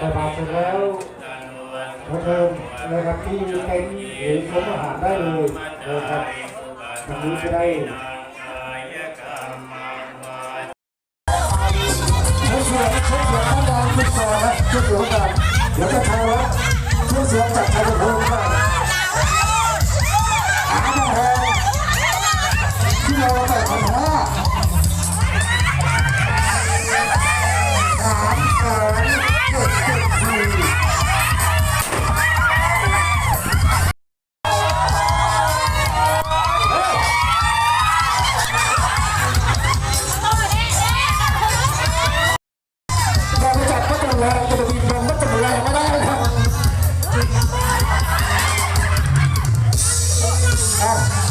แต่บาเสร็จแล้วพอเทิมนะครับที่เต็นท์หรือซุ้มอาหารได้เลยนะครับวันนี้จะได้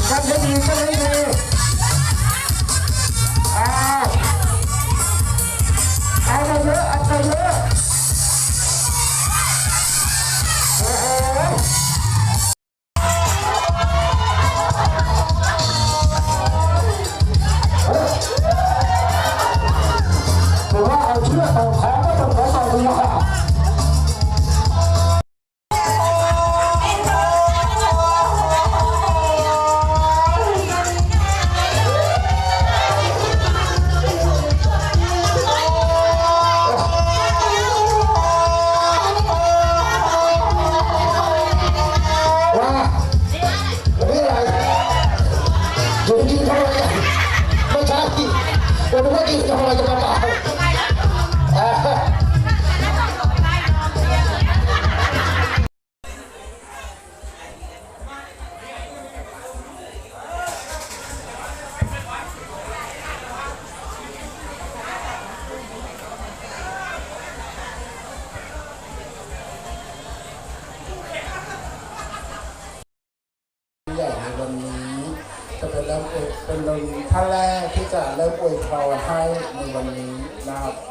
กันให้ดีกันให้ดีอ้าวเอามาเยอะเอาไปเยอะโอ้โหแต่ว่ อยู่ดีทำไมอะไม่ใช่เดี๋ยวนึกว่ากินทำไมจะมาเปล่าอ่าใหญ่นวันนี้ จะเป็นเริ่มอวยเป็นลมท่านแรกที่จะเริ่มอวยพรให้ในวันนี้นะครับ